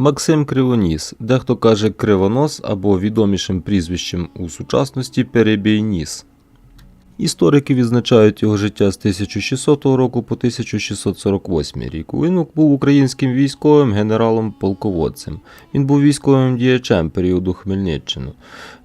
Максим Кривоніс, дехто каже Кривонос або відомішим прізвищем у сучасності Перебійніс. Історики відзначають його життя з 1600 року по 1648 рік. Він був українським військовим генералом-полководцем. Він був військовим діячем періоду Хмельниччини.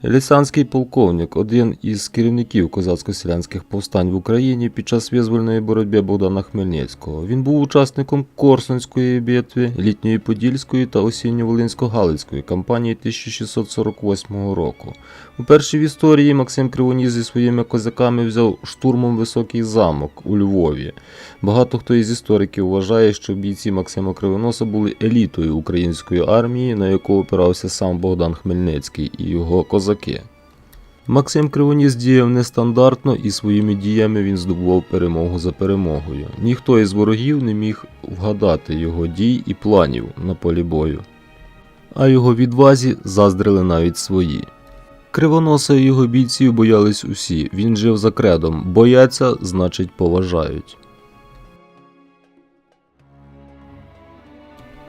Лісанський полковник, один із керівників козацько-селянських повстань в Україні під час визвольної боротьби Богдана Хмельницького. Він був учасником Корсунської битви, літньої Подільської та осінньо-Волинсько-Галицької кампанії 1648 року. Уперше в історії Максим Кривоніс зі своїми козаками взяв штурмом високий замок у Львові. Багато хто із істориків вважає, що бійці Максима Кривоноса були елітою української армії, на яку опирався сам Богдан Хмельницький і його козаки. Максим Кривоніс діяв нестандартно і своїми діями він здобував перемогу за перемогою. Ніхто із ворогів не міг вгадати його дій і планів на полі бою. А його відвазі заздрили навіть свої. Кривоноса і його бійців боялись усі. Він жив за кредом. Бояться, значить, поважають.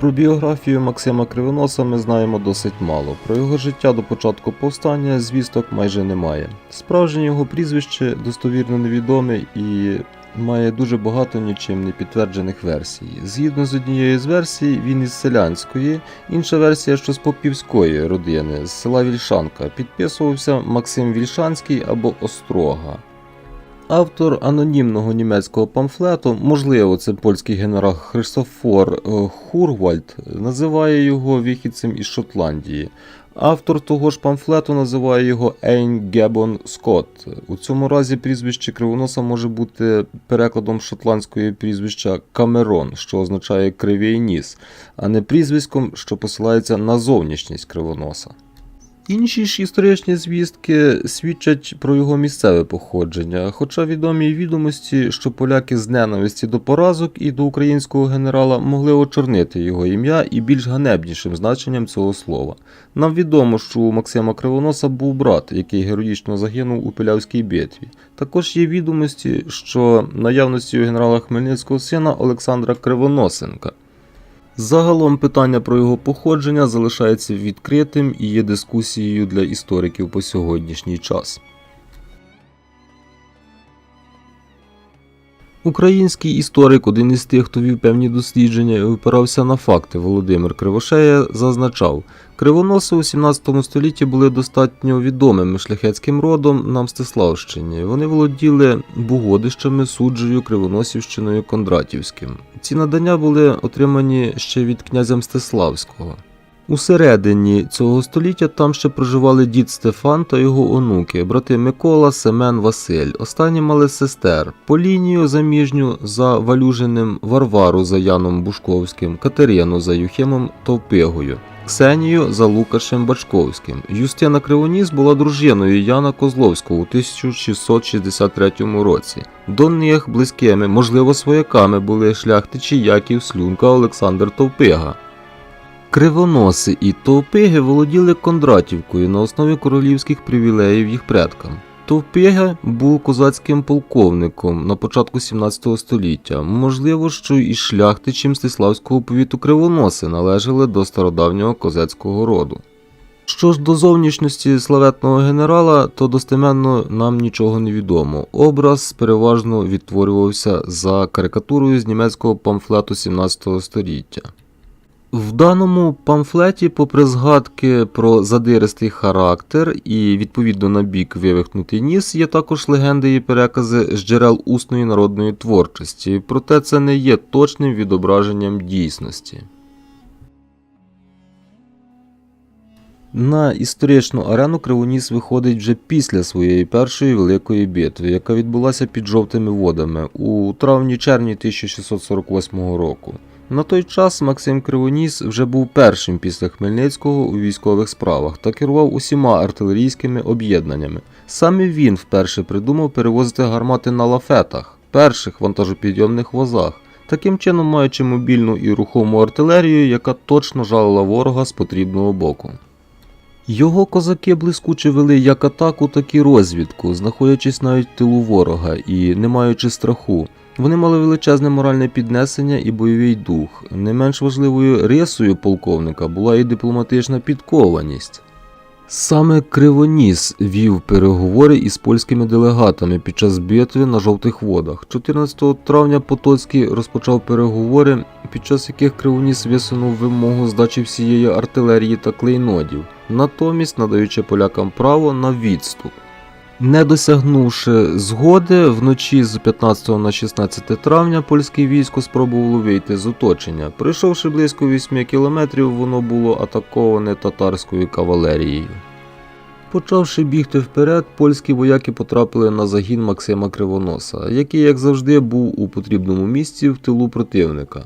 Про біографію Максима Кривоноса ми знаємо досить мало. Про його життя до початку повстання звісток майже немає. Справжнє його прізвище достовірно невідоме і має дуже багато нічим не підтверджених версій. Згідно з однією з версій, він із селянської, інша версія, що з попівської родини, з села Вільшанка, підписувався Максим Вільшанський або Острога. Автор анонімного німецького памфлету, можливо, це польський генерал Христофор е, Хурвальд, називає його вихідцем із Шотландії. Автор того ж памфлету називає його Ейн Гебон Скотт. У цьому разі прізвище Кривоноса може бути перекладом шотландської прізвища Камерон, що означає кривий ніс, а не прізвиськом, що посилається на зовнішність кривоноса. Інші ж історичні звістки свідчать про його місцеве походження, хоча відомі відомості, що поляки з ненависті до поразок і до українського генерала могли очорнити його ім'я і більш ганебнішим значенням цього слова. Нам відомо, що у Максима Кривоноса був брат, який героїчно загинув у Пилявській битві. Також є відомості, що наявності у генерала Хмельницького сина Олександра Кривоносенка. Загалом питання про його походження залишається відкритим і є дискусією для істориків по сьогоднішній час. Український історик, один із тих, хто вів певні дослідження і опирався на факти, Володимир Кривошея зазначав, кривоноси у 17 столітті були достатньо відомим шляхетським родом на Мстиславщині. Вони володіли Бугодищами, суджею, Кривоносівщиною, Кондратівським. Ці надання були отримані ще від князя Мстиславського. У середині цього століття там ще проживали дід Стефан та його онуки, брати Микола, Семен, Василь. Останні мали сестер Полінію заміжню за Валюжиним, Варвару за Яном Бушковським, Катерину за Юхимом Товпигою, Ксенію за Лукашем Бачковським. Юстина Кривоніс була дружиною Яна Козловського у 1663 році. До них близькими, можливо, свояками були шляхтичі Яків Слюнка Олександр Товпига. Кривоноси і Товпиги володіли Кондратівкою на основі королівських привілеїв їх предкам. Товпига був козацьким полковником на початку 17 століття. Можливо, що і шляхтичі Мстиславського повіту Кривоноси належали до стародавнього козацького роду. Що ж до зовнішності славетного генерала, то достеменно нам нічого не відомо. Образ переважно відтворювався за карикатурою з німецького памфлету 17 століття. В даному памфлеті, попри згадки про задиристий характер і відповідно на бік вивихнутий ніс, є також легенди і перекази з джерел усної народної творчості, проте це не є точним відображенням дійсності. На історичну арену Кривоніс виходить вже після своєї першої великої битви, яка відбулася під жовтими водами у травні-червні 1648 року. На той час Максим Кривоніс вже був першим після Хмельницького у військових справах та керував усіма артилерійськими об'єднаннями. Саме він вперше придумав перевозити гармати на лафетах, перших вантажопідйомних возах, таким чином маючи мобільну і рухому артилерію, яка точно жалила ворога з потрібного боку. Його козаки блискуче вели як атаку, так і розвідку, знаходячись навіть в тилу ворога і не маючи страху. Вони мали величезне моральне піднесення і бойовий дух. Не менш важливою рисою полковника була і дипломатична підкованість. Саме Кривоніс вів переговори із польськими делегатами під час битви на жовтих водах. 14 травня Потоцький розпочав переговори, під час яких Кривоніс висунув вимогу здачі всієї артилерії та клейнодів, натомість надаючи полякам право на відступ. Не досягнувши згоди, вночі з 15 на 16 травня польське військо спробувало вийти з оточення. Пройшовши близько 8 кілометрів, воно було атаковане татарською кавалерією. Почавши бігти вперед, польські вояки потрапили на загін Максима Кривоноса, який, як завжди, був у потрібному місці в тилу противника.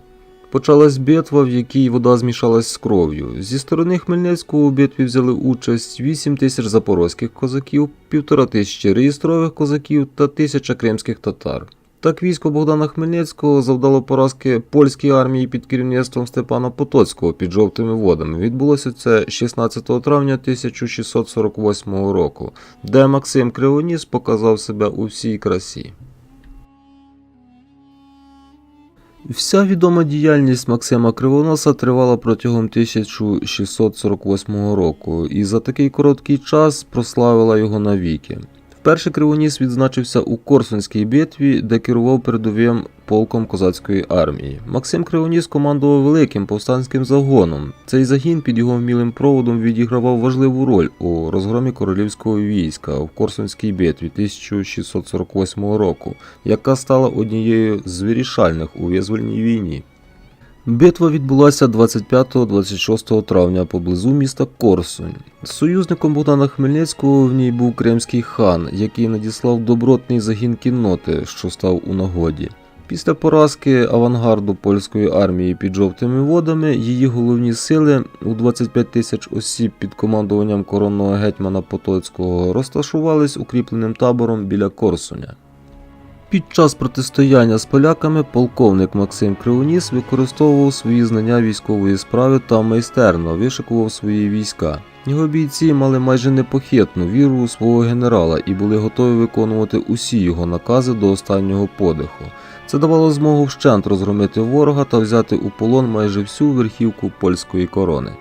Почалась битва, в якій вода змішалась з кров'ю. Зі сторони Хмельницького у битві взяли участь 8 тисяч запорозьких козаків, півтора тисячі реєстрових козаків та тисяча кримських татар. Так військо Богдана Хмельницького завдало поразки польській армії під керівництвом Степана Потоцького під жовтими водами. Відбулося це 16 травня 1648 року, де Максим Кривоніс показав себе у всій красі. Вся відома діяльність Максима Кривоноса тривала протягом 1648 року, і за такий короткий час прославила його навіки. Вперше Кривоніс відзначився у Корсунській битві, де керував передовим полком козацької армії. Максим Кривоніс командував великим повстанським загоном. Цей загін під його вмілим проводом відігравав важливу роль у розгромі королівського війська в Корсунській битві 1648 року, яка стала однією з вирішальних у визвольній війні. Битва відбулася 25-26 травня поблизу міста Корсунь. Союзником Богдана Хмельницького в ній був кримський хан, який надіслав добротний загін кінноти, що став у нагоді. Після поразки авангарду польської армії під жовтими водами її головні сили у 25 тисяч осіб під командуванням коронного гетьмана Потоцького розташувались укріпленим табором біля Корсуня. Під час протистояння з поляками полковник Максим Кривоніс використовував свої знання військової справи та майстерно вишикував свої війська. Його бійці мали майже непохитну віру у свого генерала і були готові виконувати усі його накази до останнього подиху. Це давало змогу вщент розгромити ворога та взяти у полон майже всю верхівку польської корони.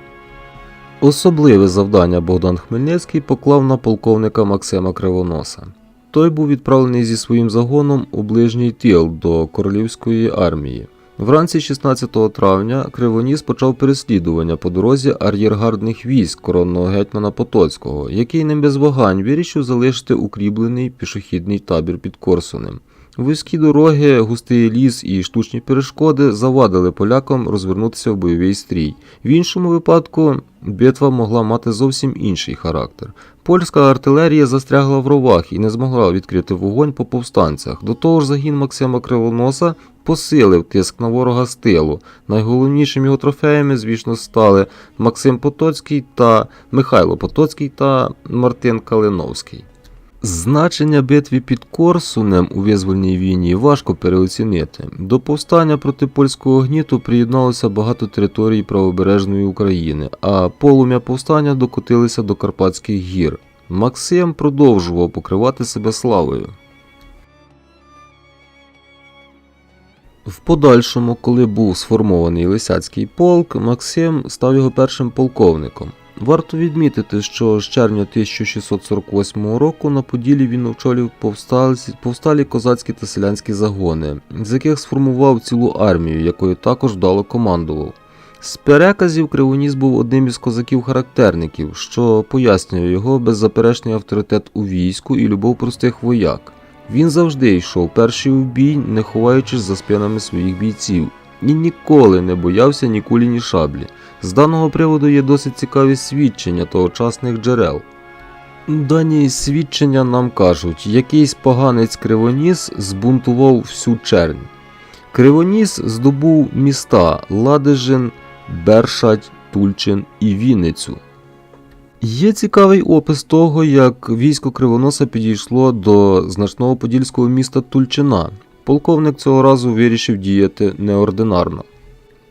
Особливе завдання Богдан Хмельницький поклав на полковника Максима Кривоноса. Той був відправлений зі своїм загоном у ближній тіл до королівської армії. Вранці 16 травня Кривоніс почав переслідування по дорозі ар'єргардних військ коронного гетьмана Потоцького, який не без вагань вирішив залишити укріплений пішохідний табір під Корсунем. Вузькі дороги, густий ліс і штучні перешкоди завадили полякам розвернутися в бойовий стрій. В іншому випадку битва могла мати зовсім інший характер. Польська артилерія застрягла в ровах і не змогла відкрити вогонь по повстанцях. До того ж, загін Максима Кривоноса посилив тиск на ворога з тилу. Найголовнішими його трофеями, звісно, стали Максим Потоцький та Михайло Потоцький та Мартин Калиновський. Значення битви під Корсунем у визвольній війні важко переоцінити. До повстання проти польського гніту приєдналося багато територій правобережної України, а полум'я повстання докотилися до Карпатських гір. Максим продовжував покривати себе славою. В подальшому, коли був сформований Лисяцький полк, Максим став його першим полковником. Варто відмітити, що з червня 1648 року на Поділі він очолив повсталці- повсталі козацькі та селянські загони, з яких сформував цілу армію, якою також вдало командував. З переказів Кривоніс був одним із козаків-характерників, що пояснює його беззаперечний авторитет у війську і любов простих вояк. Він завжди йшов перший у бій, не ховаючись за спинами своїх бійців, і ніколи не боявся ні кулі, ні шаблі. З даного приводу є досить цікаві свідчення тогочасних джерел. Дані свідчення нам кажуть, якийсь поганець Кривоніс збунтував всю чернь. Кривоніс здобув міста Ладижин, Бершадь, Тульчин і Вінницю. Є цікавий опис того, як військо Кривоноса підійшло до значного подільського міста Тульчина. Полковник цього разу вирішив діяти неординарно.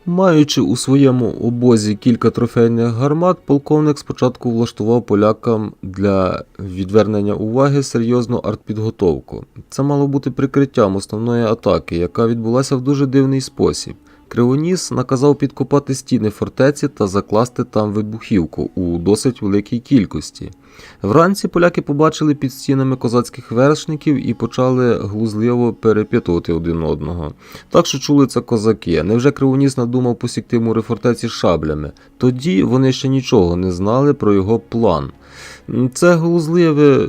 Маючи у своєму обозі кілька трофейних гармат, полковник спочатку влаштував полякам для відвернення уваги серйозну артпідготовку. Це мало бути прикриттям основної атаки, яка відбулася в дуже дивний спосіб. Кривоніс наказав підкопати стіни фортеці та закласти там вибухівку у досить великій кількості. Вранці поляки побачили під стінами козацьких вершників і почали глузливо перепитувати один одного. Так що чули це козаки. Невже Кривоніс надумав посікти мури фортеці шаблями? Тоді вони ще нічого не знали про його план. Це глузливе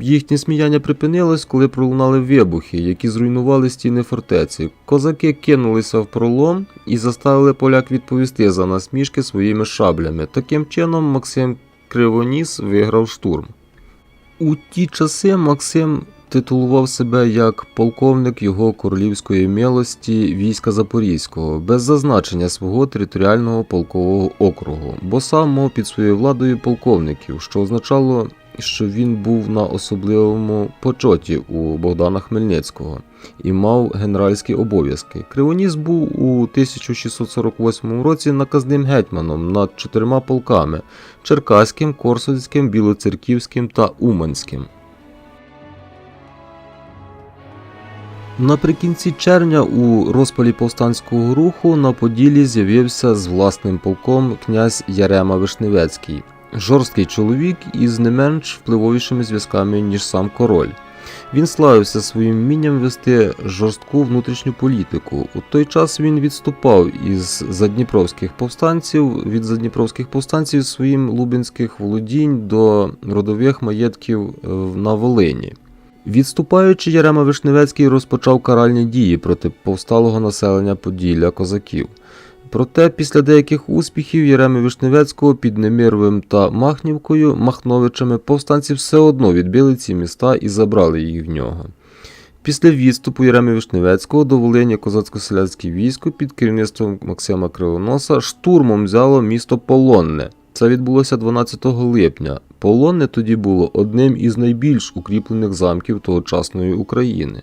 їхнє сміяння припинилось, коли пролунали вибухи, які зруйнували стіни фортеці. Козаки кинулися в пролом і заставили поляк відповісти за насмішки своїми шаблями. Таким чином, Максим Кривоніс виграв штурм. У ті часи Максим титулував себе як полковник його королівської милості війська Запорізького, без зазначення свого територіального полкового округу, бо сам мав під своєю владою полковників, що означало, що він був на особливому почоті у Богдана Хмельницького і мав генеральські обов'язки. Кривоніс був у 1648 році наказним гетьманом над чотирма полками Черкаським, Корсунським, Білоцерківським та Уманським. Наприкінці червня у розпалі повстанського руху на Поділі з'явився з власним полком князь Ярема Вишневецький, жорсткий чоловік із не менш впливовішими зв'язками, ніж сам король. Він славився своїм вмінням вести жорстку внутрішню політику. У той час він відступав із задніпровських повстанців від задніпровських повстанців своїм лубенських володінь до родових маєтків е, на Волині. Відступаючи, Ярема Вишневецький розпочав каральні дії проти повсталого населення Поділля козаків. Проте після деяких успіхів Єреми Вишневецького під Немировим та Махнівкою Махновичами повстанці все одно відбили ці міста і забрали їх в нього. Після відступу Єреми Вишневецького до Волині козацько-селянське військо під керівництвом Максима Кривоноса штурмом взяло місто Полонне. Це відбулося 12 липня. Полонне тоді було одним із найбільш укріплених замків тогочасної України.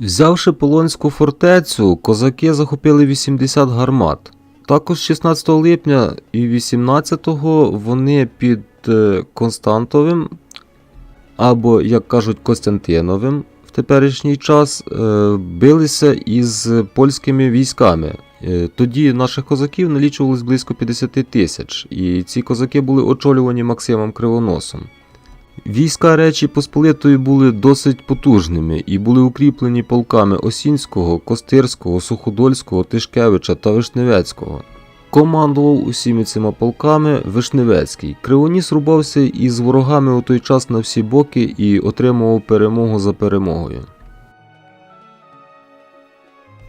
Взявши Полонську фортецю, козаки захопили 80 гармат. Також 16 липня і 18-го вони під е, Константовим, або, як кажуть, Костянтиновим в теперішній час е, билися із польськими військами. Е, Тоді наших козаків налічувалось близько 50 тисяч, і ці козаки були очолювані Максимом Кривоносом. Війська Речі Посполитої були досить потужними і були укріплені полками Осінського, Костирського, Суходольського, Тишкевича та Вишневецького. Командував усіми цими полками Вишневецький. Кривоніс рубався із ворогами у той час на всі боки і отримував перемогу за перемогою.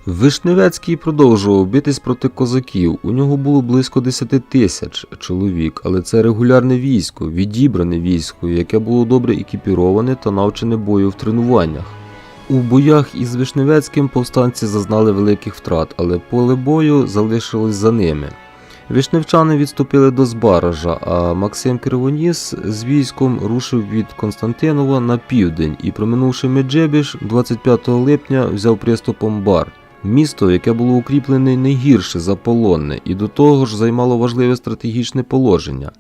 Вишневецький продовжував битись проти козаків. У нього було близько 10 тисяч чоловік, але це регулярне військо, відібране військо, яке було добре екіпіроване та навчене бою в тренуваннях. У боях із Вишневецьким повстанці зазнали великих втрат, але поле бою залишилось за ними. Вишневчани відступили до Збаража, а Максим Кривоніс з військом рушив від Константинова на південь і, проминувши Меджибіж, 25 липня взяв приступом Бар. Місто, яке було укріплене не гірше за полонне, і до того ж займало важливе стратегічне положення.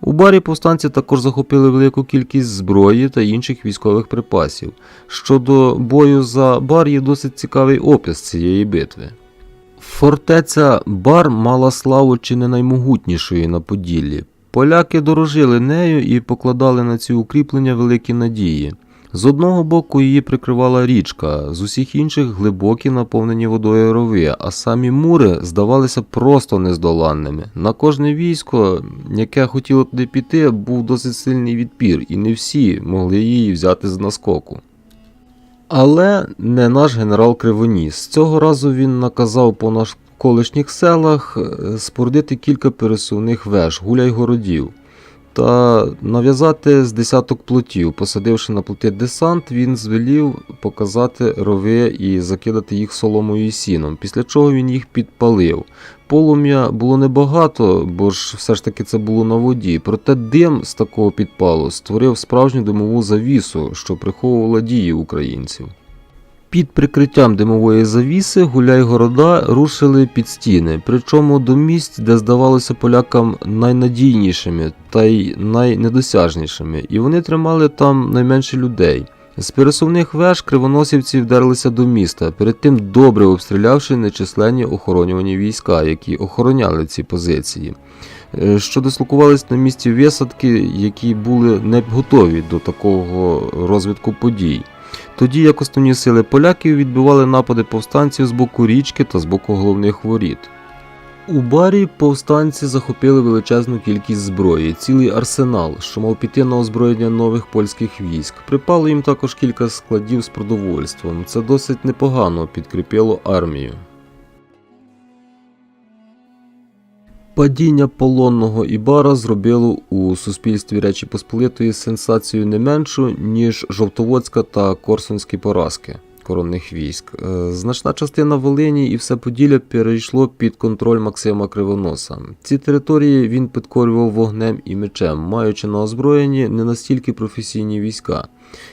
У барі повстанці також захопили велику кількість зброї та інших військових припасів. Щодо бою за бар є досить цікавий опис цієї битви. Фортеця Бар мала славу чи не наймогутнішої на Поділлі. Поляки дорожили нею і покладали на ці укріплення великі надії. З одного боку її прикривала річка, з усіх інших глибокі наповнені водою рови, а самі мури здавалися просто нездоланними. На кожне військо, яке хотіло туди піти, був досить сильний відпір, і не всі могли її взяти з наскоку. Але не наш генерал Кривоніс. Цього разу він наказав по навколишніх селах е, спорудити кілька пересувних веж, гуляй-городів та нав'язати з десяток плотів. Посадивши на плоти десант, він звелів показати рови і закидати їх соломою і сіном, після чого він їх підпалив. Полум'я було небагато, бо ж все ж таки це було на воді. Проте дим з такого підпалу створив справжню димову завісу, що приховувала дії українців. Під прикриттям димової завіси гуляй-города рушили під стіни, причому до місць, де здавалося полякам найнадійнішими та й найнедосяжнішими, і вони тримали там найменше людей. З пересувних веж кривоносівці вдерлися до міста, перед тим добре обстрілявши нечисленні охоронювані війська, які охороняли ці позиції, е, що дислокувались на місці висадки, які були не готові до такого розвитку подій. Тоді як основні сили поляків відбивали напади повстанців з боку річки та з боку головних воріт. У барі повстанці захопили величезну кількість зброї, цілий арсенал, що мав піти на озброєння нових польських військ. Припало їм також кілька складів з продовольством. Це досить непогано підкріпило армію. Падіння полонного Ібара зробило у суспільстві Речі Посполитої сенсацію не меншу, ніж Жовтоводська та Корсунські поразки коронних військ. Е, Значна частина Волині і все Поділля перейшло під контроль Максима Кривоноса. Ці території він підкорював вогнем і мечем, маючи на озброєнні не настільки професійні війська.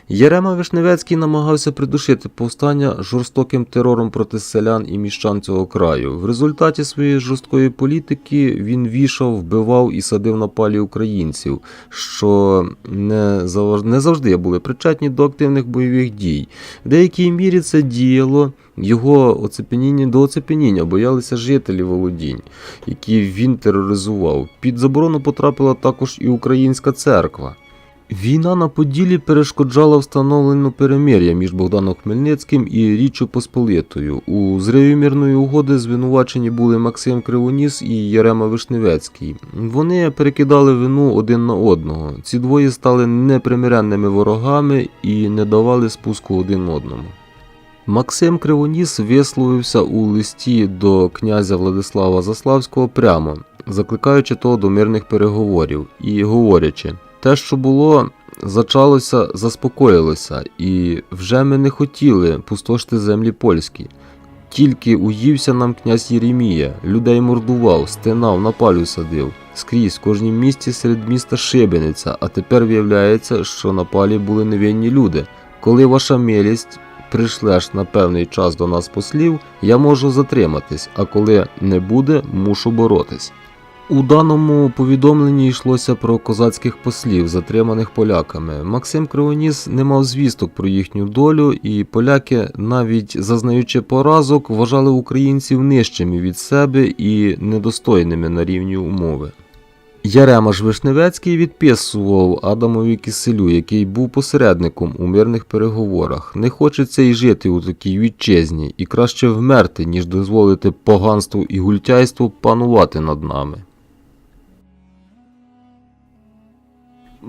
Єрема Вишневецький намагався придушити повстання жорстоким терором проти селян і міщан цього краю. В результаті своєї жорсткої політики він вішав, вбивав і садив на палі українців, що не завжди були причетні до активних бойових дій. В деякій мірі це діяло. Його оцепеніння до оцепеніння боялися жителі володінь, які він тероризував. Під заборону потрапила також і українська церква. Війна на Поділлі перешкоджала встановленню перемир'я між Богданом Хмельницьким і Річчю Посполитою. У зриві мирної угоди звинувачені були Максим Кривоніс і Єрема Вишневецький. Вони перекидали вину один на одного. Ці двоє стали непримиренними ворогами і не давали спуску один одному. Максим Кривоніс висловився у листі до князя Владислава Заславського прямо, закликаючи того до мирних переговорів і говорячи, те, що було, зачалося, заспокоїлося, і вже ми не хотіли пустошити землі польські. Тільки уївся нам князь Єремія, людей мордував, стинав, на палю садив. Скрізь в кожнім місті серед міста шибениця, а тепер виявляється, що на палі були невинні люди. Коли ваша милість прийшлеш на певний час до нас послів, я можу затриматись, а коли не буде, мушу боротись. У даному повідомленні йшлося про козацьких послів, затриманих поляками. Максим Кривоніс не мав звісток про їхню долю, і поляки, навіть зазнаючи поразок, вважали українців нижчими від себе і недостойними на рівні умови. Ярема ж Вишневецький відписував Адамові Киселю, який був посередником у мирних переговорах. Не хочеться й жити у такій вітчизні, і краще вмерти, ніж дозволити поганству і гультяйству панувати над нами.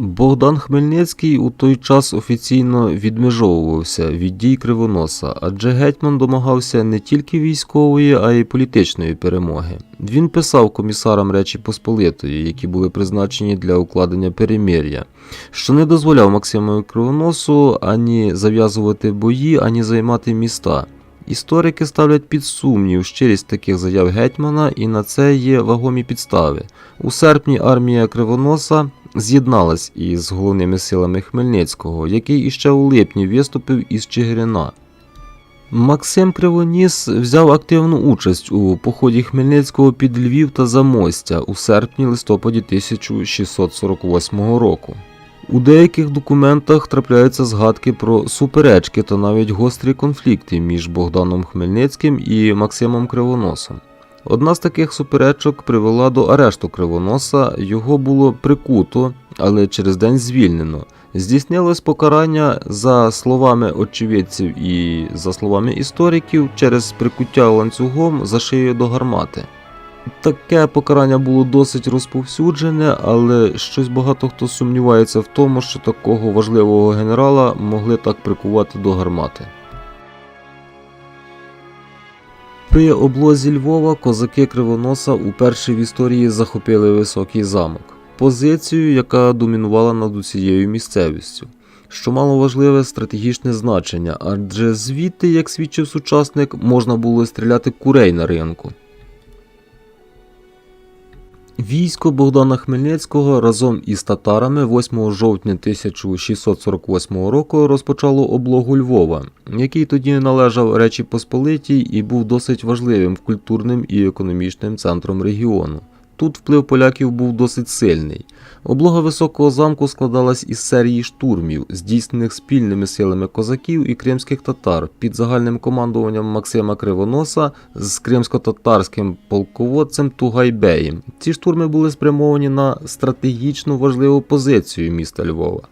Богдан Хмельницький у той час офіційно відмежовувався від дій Кривоноса, адже гетьман домагався не тільки військової, а й політичної перемоги. Він писав комісарам Речі Посполитої, які були призначені для укладення перемир'я, що не дозволяв Максиму Кривоносу ані зав'язувати бої, ані займати міста. Історики ставлять під сумнів щирість таких заяв гетьмана, і на це є вагомі підстави. У серпні армія Кривоноса з'єдналась із головними силами Хмельницького, який іще у липні виступив із Чигирина. Максим Кривоніс взяв активну участь у поході Хмельницького під Львів та Замостя у серпні-листопаді 1648 року. У деяких документах трапляються згадки про суперечки та навіть гострі конфлікти між Богданом Хмельницьким і Максимом Кривоносом. Одна з таких суперечок привела до арешту Кривоноса, його було прикуто, але через день звільнено. Здійснилось покарання за словами очевидців і за словами істориків через прикуття ланцюгом за шиєю до гармати. Таке покарання було досить розповсюджене, але щось багато хто сумнівається в тому, що такого важливого генерала могли так прикувати до гармати. При облозі Львова козаки Кривоноса уперше в історії захопили високий замок, позицію, яка домінувала над усією місцевістю, що мало важливе стратегічне значення, адже звідти, як свідчив сучасник, можна було стріляти курей на ринку. Військо Богдана Хмельницького разом із татарами 8 жовтня 1648 року розпочало облогу Львова, який тоді належав Речі Посполитій і був досить важливим культурним і економічним центром регіону. Тут вплив поляків був досить сильний. Облога високого замку складалась із серії штурмів, здійснених спільними силами козаків і кримських татар під загальним командуванням Максима Кривоноса з кримсько-татарським полководцем Тугайбеєм. Ці штурми були спрямовані на стратегічно важливу позицію міста Львова.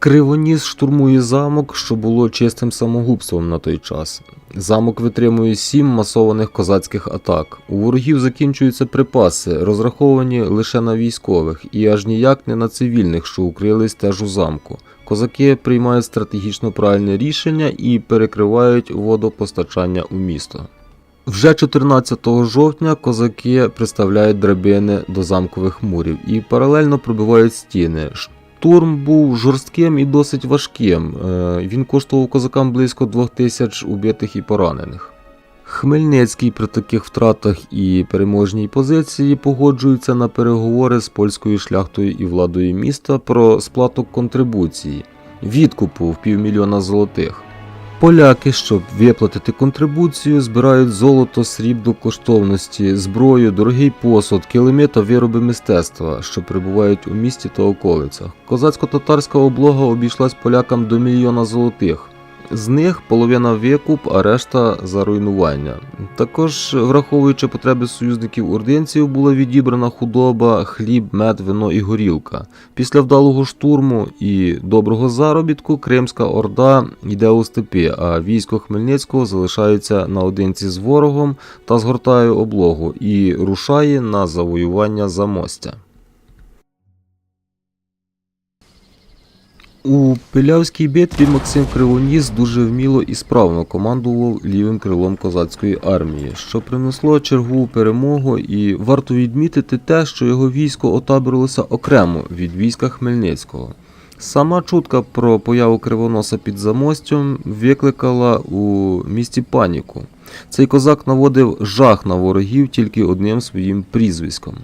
Кривоніс штурмує замок, що було чистим самогубством на той час. Замок витримує сім масованих козацьких атак. У ворогів закінчуються припаси, розраховані лише на військових, і аж ніяк не на цивільних, що укрились теж у замку. Козаки приймають стратегічно правильне рішення і перекривають водопостачання у місто. Вже 14 жовтня козаки приставляють драбини до замкових мурів і паралельно пробивають стіни. Штурм був жорстким і досить важким. Е, Він коштував козакам близько двох тисяч убитих і поранених. Хмельницький при таких втратах і переможній позиції погоджується на переговори з польською шляхтою і владою міста про сплату контрибуції відкупу в півмільйона золотих. Поляки, щоб виплатити контрибуцію, збирають золото, срібло коштовності, зброю, дорогий посуд, килими та вироби мистецтва, що прибувають у місті та околицях. Козацько-татарська облога обійшлась полякам до мільйона золотих. З них половина викуп, а решта за руйнування. Також, враховуючи потреби союзників ординців, була відібрана худоба, хліб, мед, вино і горілка. Після вдалого штурму і доброго заробітку Кримська Орда йде у степи, а військо Хмельницького залишається наодинці з ворогом та згортає облогу і рушає на завоювання замостя. У Пилявській битві Максим Кривоніс дуже вміло і справно командував лівим крилом козацької армії, що принесло чергову перемогу, і варто відмітити те, що його військо отаборилося окремо від війська Хмельницького. Сама чутка про появу кривоноса під замостям викликала у місті паніку. Цей козак наводив жах на ворогів тільки одним своїм прізвиськом.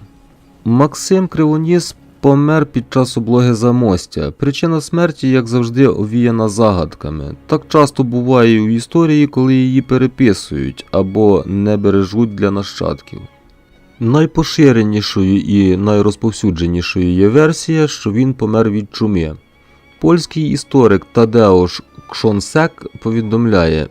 Максим Кривоніс помер під час облоги замостя. Причина смерті, як завжди, овіяна загадками. Так часто буває у історії, коли її переписують або не бережуть для нащадків. Найпоширенішою і найрозповсюдженішою є версія, що він помер від чуми. Польський історик Тадеуш Кшонсек повідомляє,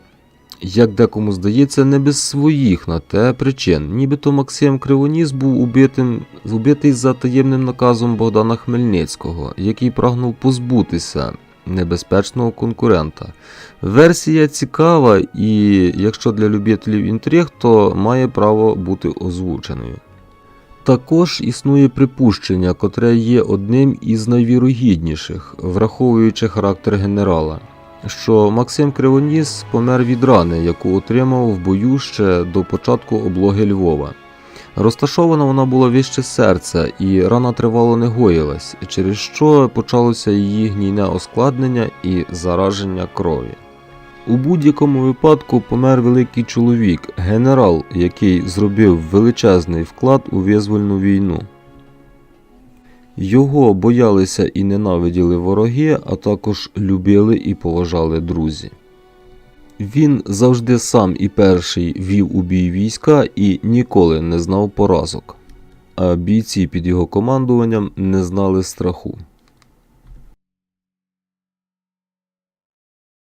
як декому здається, не без своїх на те причин. Нібито Максим Кривоніс був убитим, убитий за таємним наказом Богдана Хмельницького, який прагнув позбутися небезпечного конкурента. Версія цікава, і якщо для любителів інтриг, то має право бути озвученою. Також існує припущення, котре є одним із найвірогідніших, враховуючи характер генерала, що Максим Кривоніс помер від рани, яку отримав в бою ще до початку облоги Львова. Розташована вона була вище серця, і рана тривало не гоїлась, через що почалося її гнійне оскладнення і зараження крові. У будь-якому випадку помер великий чоловік, генерал, який зробив величезний вклад у визвольну війну. Його боялися і ненавиділи вороги, а також любили і поважали друзі. Він завжди сам і перший вів у бій війська і ніколи не знав поразок, а бійці під його командуванням не знали страху.